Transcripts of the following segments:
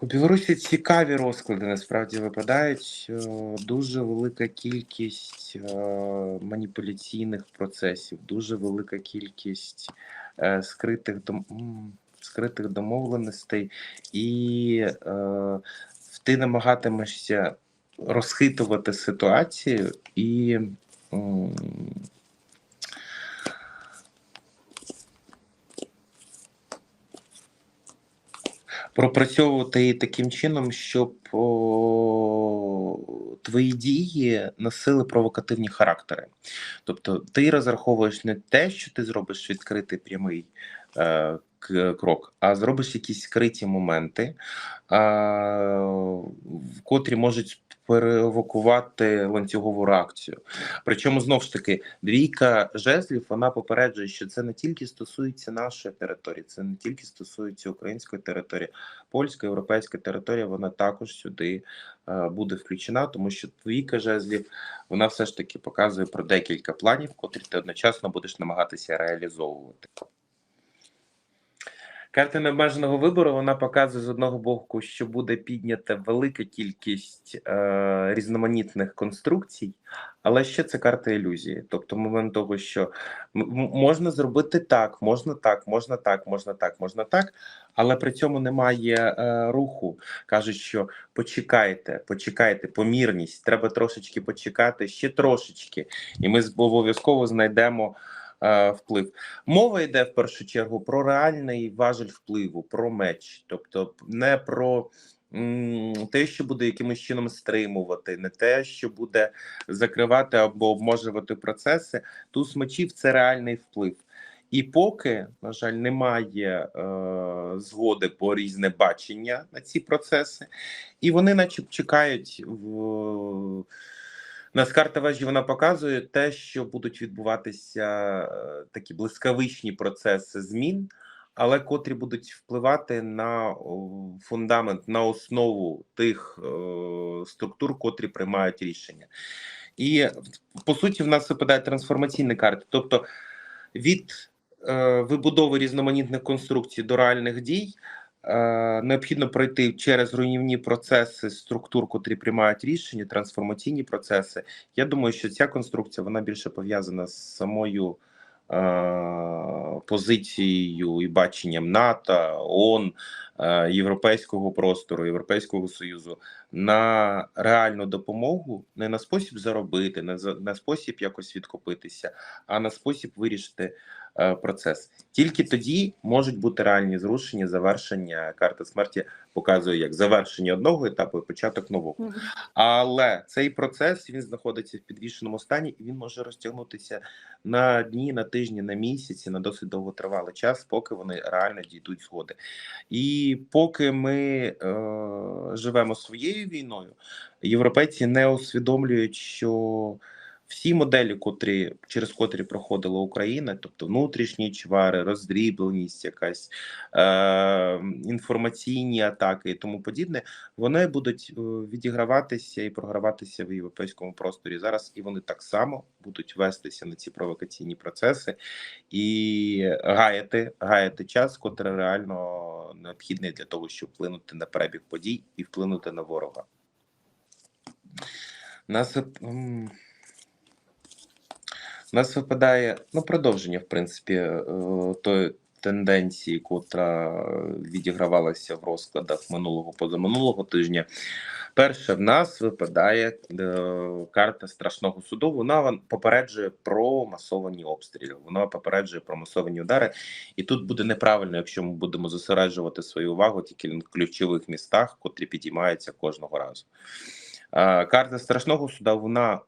По Білорусі цікаві розклади насправді випадають. Е, Дуже велика кількість е, маніпуляційних процесів, дуже велика кількість е, скритих дом... скритих домовленостей, і ти намагатимешся розхитувати ситуацію і. Пропрацьовувати її таким чином, щоб о, твої дії носили провокативні характери. Тобто ти розраховуєш не те, що ти зробиш відкритий прямий е, крок, а зробиш якісь скриті моменти, е, в котрі можуть перевокувати ланцюгову реакцію. Причому знову ж таки двійка жезлів вона попереджує, що це не тільки стосується нашої території, це не тільки стосується української території, польська європейська територія. Вона також сюди е, буде включена, тому що двійка жезлів вона все ж таки показує про декілька планів, котрі ти одночасно будеш намагатися реалізовувати. Карта необмеженого вибору вона показує з одного боку, що буде піднята велика кількість е, різноманітних конструкцій, але ще це карта ілюзії. Тобто, момент того, що можна зробити так, можна так, можна так, можна так, можна так, але при цьому немає е, руху. Кажуть, що почекайте, почекайте, помірність, треба трошечки почекати, ще трошечки, і ми обов'язково знайдемо е, вплив. Мова йде в першу чергу про реальний важель впливу, про меч, тобто не про те, що буде якимось чином стримувати, не те, що буде закривати або обмежувати процеси. Туз мечів це реальний вплив. І поки, на жаль, немає е, згоди по різне бачення на ці процеси, і вони, наче чекають в нас карта вежі вона показує те, що будуть відбуватися е, такі блискавичні процеси змін, але котрі будуть впливати на фундамент, на основу тих е, структур, котрі приймають рішення. І по суті, в нас випадає трансформаційні карти, тобто від е, вибудови різноманітних конструкцій до реальних дій. Е, Необхідно пройти через руйнівні процеси структур, котрі приймають рішення, трансформаційні процеси. Я думаю, що ця конструкція вона більше пов'язана з самою е, позицією і баченням НАТО, ООН, е, Європейського простору, Європейського Союзу на реальну допомогу, не на спосіб заробити, не на спосіб якось відкупитися, а на спосіб вирішити процес. Тільки тоді можуть бути реальні зрушення, завершення карта смерті показує як завершення одного етапу і початок нового. Але цей процес він знаходиться в підвішеному стані, і він може розтягнутися на дні, на тижні, на місяці, на досить довготривалий час, поки вони реально дійдуть згоди. І поки ми е, живемо своєю війною, європейці не усвідомлюють, що всі моделі, котрі через котрі проходила Україна, тобто внутрішні чвари, роздрібленість, якась е, інформаційні атаки і тому подібне, вони будуть е, відіграватися і програватися в європейському просторі зараз, і вони так само будуть вестися на ці провокаційні процеси і гаяти, гаяти час, котрий реально необхідний для того, щоб вплинути на перебіг подій і вплинути на ворога. Нас м, нас випадає ну, продовження, в принципі, е, тої тенденції, котра відігравалася в розкладах минулого позаминулого тижня. Перше, в нас випадає е, карта страшного суду. Вона попереджує про масовані обстріли. Вона попереджує про масовані удари. І тут буде неправильно, якщо ми будемо зосереджувати свою увагу тільки на ключових містах, котрі підіймаються кожного разу. Е, Карта страшного суда вона е,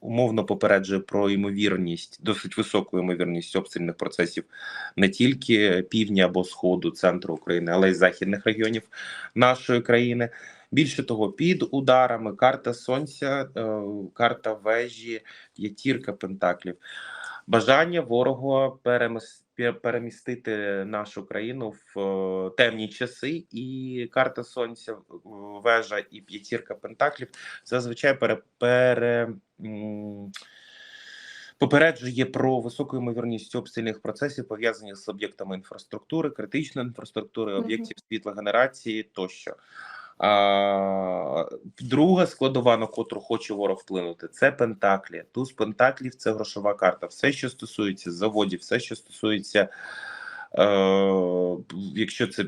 умовно попереджує про ймовірність, досить високу ймовірність обстрільних процесів не тільки півдня або сходу, центру України, але й західних регіонів нашої країни. Більше того, під ударами карта сонця, е, карта вежі, п'ятірка пентаклів. Бажання ворога перемістити нашу країну в е, темні часи, і карта сонця, вежа і п'ятірка пентаклів зазвичай пере, пере, Попереджує про високу ймовірність обстрільних процесів, пов'язаних з об'єктами інфраструктури, критичної інфраструктури, об'єктів світлогенерації тощо. А, друга складова, на котру хоче ворог вплинути, це Пентаклі. Туз Пентаклів це грошова карта. Все, що стосується заводів, все, що стосується, е, якщо це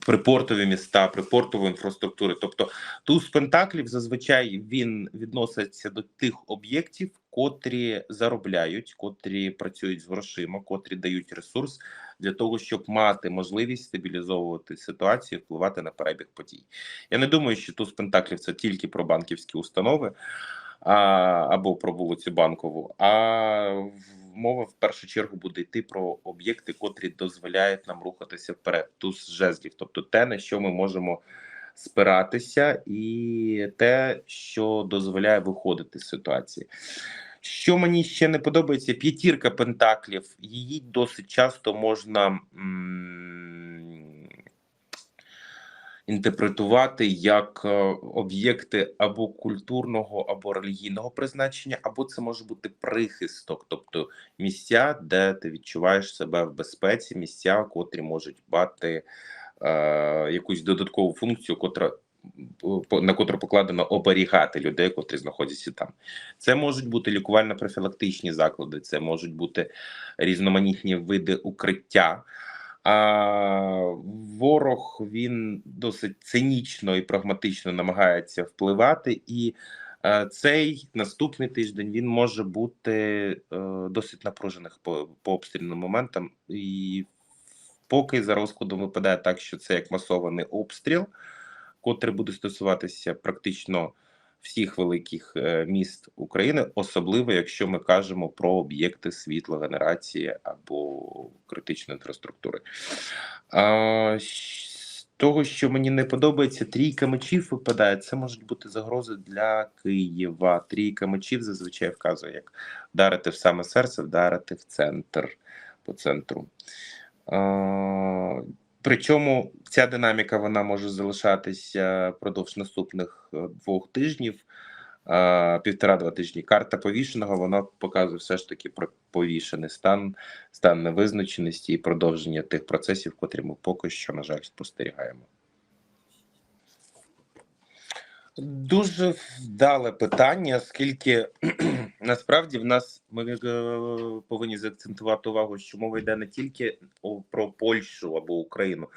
припортові міста, припортової інфраструктури. Тобто туз Пентаклів зазвичай він відноситься до тих об'єктів, котрі заробляють, котрі працюють з грошима, котрі дають ресурс для того, щоб мати можливість стабілізовувати ситуацію, впливати на перебіг подій. Я не думаю, що туз Пентаклів це тільки про банківські установи а, або про вулицю Банкову, а мова в першу чергу буде йти про об'єкти, котрі дозволяють нам рухатися вперед. Туз жезлів, тобто те, на що ми можемо спиратися, і те, що дозволяє виходити з ситуації. Що мені ще не подобається, п'ятірка пентаклів. Її досить часто можна м, інтерпретувати як е, об'єкти або культурного, або релігійного призначення, або це може бути прихисток, тобто місця, де ти відчуваєш себе в безпеці, місця, котрі можуть мати е, якусь додаткову функцію, котра на котру покладено оберігати людей, котрі знаходяться там. Це можуть бути лікувально-профілактичні заклади, це можуть бути різноманітні види укриття. А ворог він досить цинічно і прагматично намагається впливати, і е, цей наступний тиждень він може бути е, досить напружених по, по обстрільним моментам. І поки за розкладом випадає так, що це як масований обстріл, котрий буде стосуватися практично всіх великих е, міст України, особливо якщо ми кажемо про об'єкти світлогенерації або критичної інфраструктури. А, з того, що мені не подобається, трійка мечів випадає. Це можуть бути загрози для Києва. Трійка мечів зазвичай вказує, як вдарити в саме серце, вдарити в центр по центру. Причому ця динаміка вона може залишатися впродовж наступних е, двох тижнів, півтора-два тижні. Карта повішеного вона показує все ж таки про повішений стан, стан невизначеності і продовження тих процесів, котрі ми поки що, на жаль, спостерігаємо. Дуже вдале питання, оскільки насправді в нас ми е, повинні заакцентувати увагу, що мова йде не тільки про Польщу або Україну.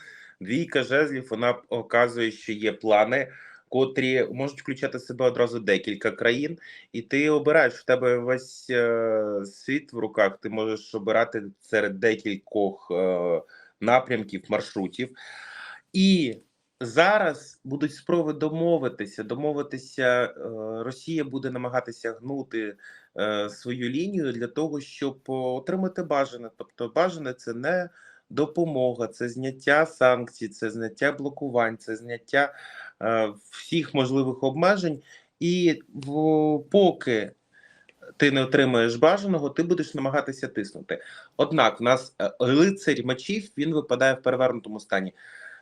Двійка жезлів вона показує, що є плани, котрі можуть включати себе одразу декілька країн, і ти обираєш в тебе весь е, світ в руках. Ти можеш обирати серед декількох е, напрямків, маршрутів. І зараз будуть спроби домовитися. Домовитися е, Росія буде намагатися гнути е, свою лінію для того, щоб отримати бажане. Тобто, бажане це не допомога, це зняття санкцій, це зняття блокувань, це зняття е, всіх можливих обмежень. І поки ти не отримаєш бажаного, ти будеш намагатися тиснути. Однак, в нас лицарь мечів він випадає в перевернутому стані.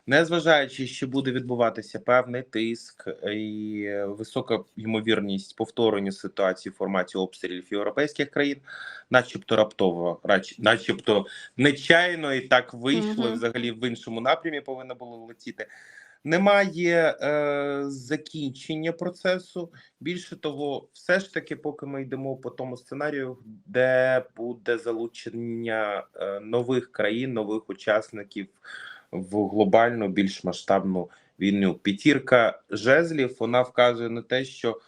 Незважаючи, що буде відбуватися певний тиск і висока ймовірність повторення ситуації в форматі обстрілів європейських країн, начебто раптово, начебто нечайно, і так вийшло, Мгм. взагалі в іншому напрямі повинно було летіти. Немає е, закінчення процесу. Більше того, все ж таки, поки ми йдемо по тому сценарію, де буде залучення е, нових країн, нових учасників в глобальну, більш масштабну війну. П'ятірка жезлів вона вказує на те, що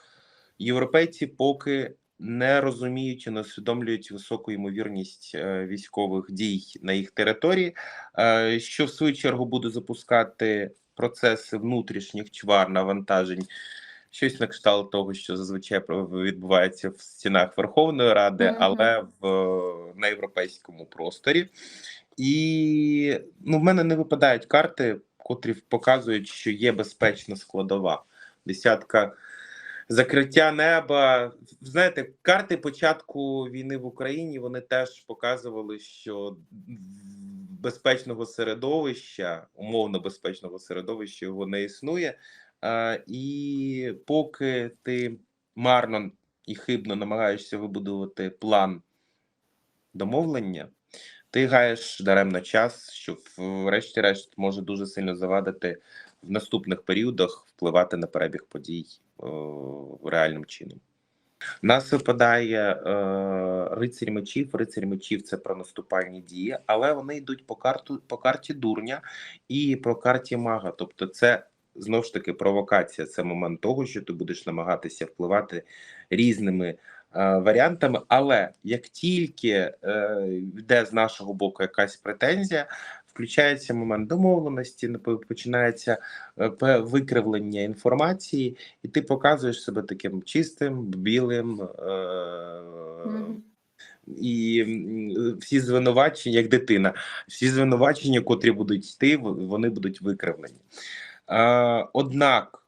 європейці поки не розуміють і не усвідомлюють високу ймовірність е, військових дій на їх території, е, що в свою чергу буде запускати процеси внутрішніх чвар навантажень. Щось на кшталт того, що зазвичай відбувається в стінах Верховної Ради, але в на європейському просторі. І ну, в мене не випадають карти, котрі показують, що є безпечна складова. Десятка закриття неба. Знаєте, карти початку війни в Україні вони теж показували, що безпечного середовища, умовно безпечного середовища його не існує. А, і поки ти марно і хибно намагаєшся вибудувати план домовлення, ти гаєш даремно час, що врешті-решт може дуже сильно завадити в наступних періодах впливати на перебіг подій е, реальним чином. У Нас випадає е, рицарь мечів. Рицарь мечів це про наступальні дії, але вони йдуть по карту по карті дурня і по карті мага. Тобто, це знову ж таки провокація. Це момент того, що ти будеш намагатися впливати різними е, варіантами. Але як тільки е, йде з нашого боку якась претензія, включається момент домовленості, починається е, викривлення інформації, і ти показуєш себе таким чистим, білим. Е, і всі звинувачення, як дитина, всі звинувачення, котрі будуть йти, вони будуть викривлені. Е, однак,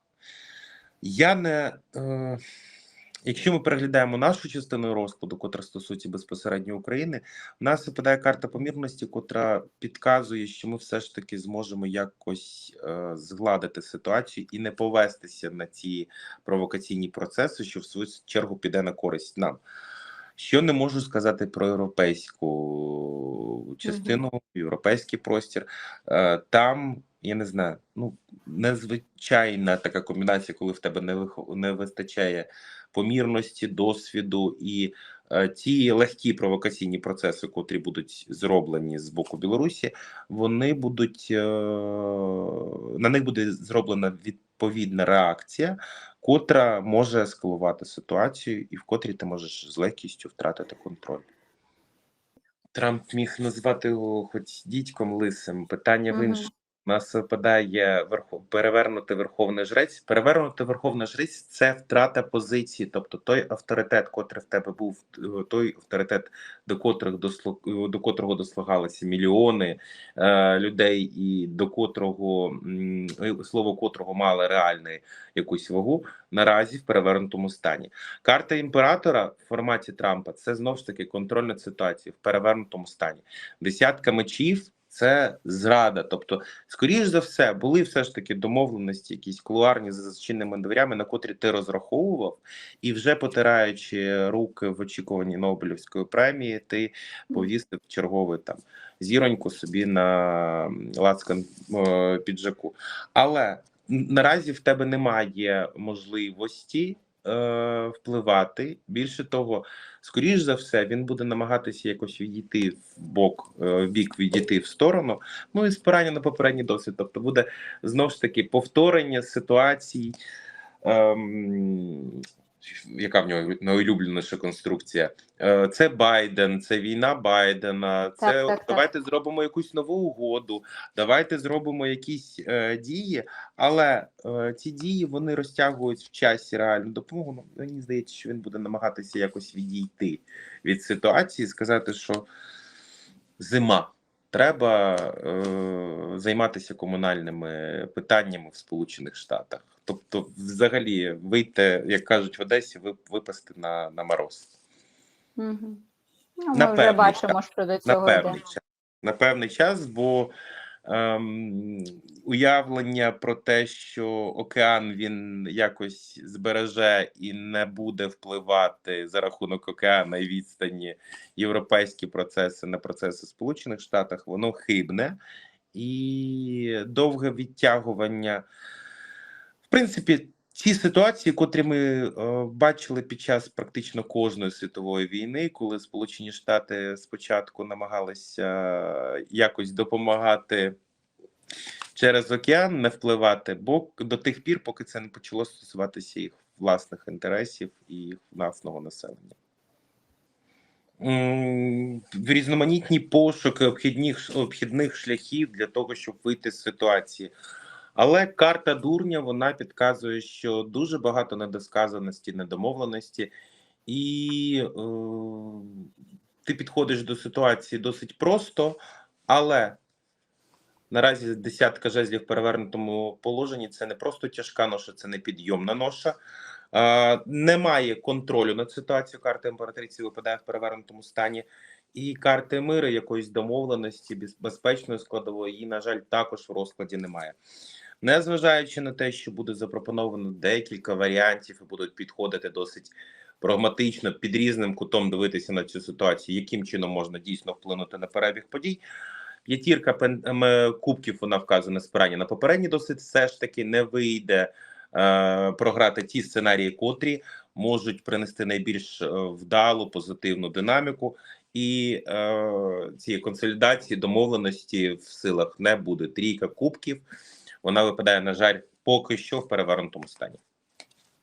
я не. Е, Якщо ми переглядаємо нашу частину розкладу, котра стосується безпосередньо України, у нас випадає карта помірності, котра підказує, що ми все ж таки зможемо якось е, згладити ситуацію і не повестися на ці провокаційні процеси, що в свою чергу піде на користь нам. Що не можу сказати про європейську частину, європейський простір. Е, Там я не знаю, ну незвичайна така комбінація, коли в тебе не вих- не вистачає помірності, досвіду і е, ті легкі провокаційні процеси, котрі будуть зроблені з боку Білорусі, вони будуть е, на них буде зроблена відповідна реакція, котра може ескалувати ситуацію, і в котрій ти можеш з легкістю втратити контроль. Трамп міг назвати його хоч дідьком лисим. Питання в іншому. Нас випадає верхов... перевернути верховний жрець. Перевернути верховний жрець це втрата позиції, тобто той авторитет, котрий в тебе був, е, той авторитет, до котрих дослу... до котрого дослугалися мільйони е, людей, і до котрого слово котрого мали реальну якусь вагу, наразі в перевернутому стані. Карта імператора в форматі Трампа це знову ж таки контроль над ситуацією в перевернутому стані. Десятка мечів це зрада. Тобто, скоріш за все, були все ж таки домовленості, якісь кулуарні за зачиненими дверями, на котрі ти розраховував, і вже потираючи руки в очікуванні Нобелівської премії, ти повісив черговий там зіроньку собі на лацкан піджаку. Але наразі в тебе немає можливості е, впливати. Більше того, скоріш за все, він буде намагатися якось відійти в бок, е, бік відійти в сторону. Ну і спирання на попередній досвід. Тобто буде знову ж таки повторення ситуацій. Ем, яка в нього найулюбленіша конструкція? Е, Це Байден, це війна Байдена. Це Так, так, так. давайте зробимо якусь нову угоду, давайте зробимо якісь е, дії, але е, ці дії вони розтягують в часі реальну допомогу. Ну, мені здається, що він буде намагатися якось відійти від ситуації, сказати, що зима. Треба е, займатися комунальними питаннями в Сполучених Штатах. Тобто, взагалі, вийти, як кажуть в Одесі, ви- випасти на, на мороз. Мгм. Ну, ми На вже бачимо, що до На цього певний час. На певний час, бо ем, уявлення про те, що океан він якось збереже і не буде впливати за рахунок океана і відстані європейські процеси на процеси в Сполучених Штатах, воно хибне і довге відтягування. Принципі, ці ситуації, котрі ми е, бачили під час практично кожної світової війни, коли Сполучені Штати спочатку намагалися е, якось допомагати через океан, не впливати, бо до тих пір, поки це не почало стосуватися їх власних інтересів і власного населення. В різноманітні пошуки обхідних, обхідних шляхів для того, щоб вийти з ситуації. Але карта дурня вона підказує, що дуже багато недосказаності, недомовленості, і е, ти підходиш до ситуації досить просто, але наразі десятка жезлів в перевернутому положенні це не просто тяжка ноша, це не підйомна ноша. Е, немає контролю над ситуацією. Карта імператриці випадає в перевернутому стані. І карти миру, якоїсь домовленості, безпечної складової, на жаль, також в розкладі немає. Незважаючи на те, що буде запропоновано декілька варіантів і будуть підходити досить прагматично під різним кутом дивитися на цю ситуацію, яким чином можна дійсно вплинути на перебіг подій. П'ятірка пен- ем, кубків вона вказана спирання на попередній досвід. Все ж таки не вийде е, програти ті сценарії, котрі можуть принести найбільш е, вдалу позитивну динаміку, і е, цієї консолідації домовленості в силах не буде. Трійка кубків вона випадає, на жаль, поки що в перевернутому стані.